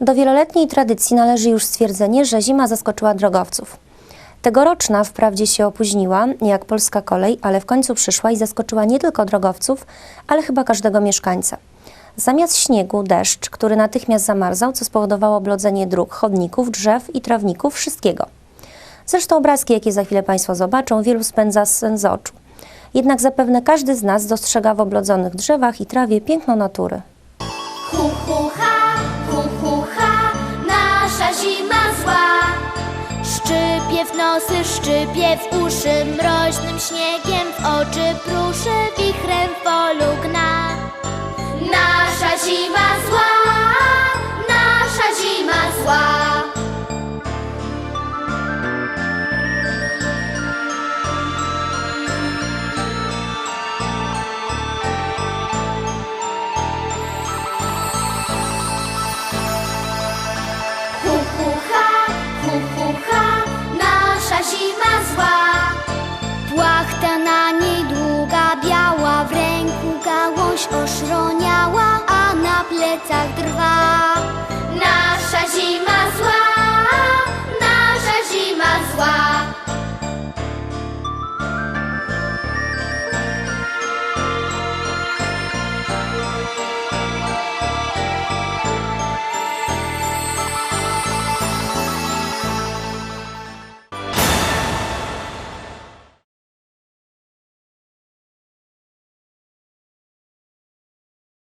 Do wieloletniej tradycji należy już stwierdzenie, że zima zaskoczyła drogowców. Tegoroczna wprawdzie się opóźniła, jak polska kolej, ale w końcu przyszła i zaskoczyła nie tylko drogowców, ale chyba każdego mieszkańca. Zamiast śniegu deszcz, który natychmiast zamarzał, co spowodowało oblodzenie dróg, chodników, drzew i trawników, wszystkiego. Zresztą obrazki, jakie za chwilę Państwo zobaczą, wielu spędza sen z oczu. Jednak zapewne każdy z nas dostrzega w oblodzonych drzewach i trawie piękno natury. Szczypie w nosy, szczypie w uszy, mroźnym śniegiem w oczy pruszy, wichrem polu gna. Nasza zima плецях дрова.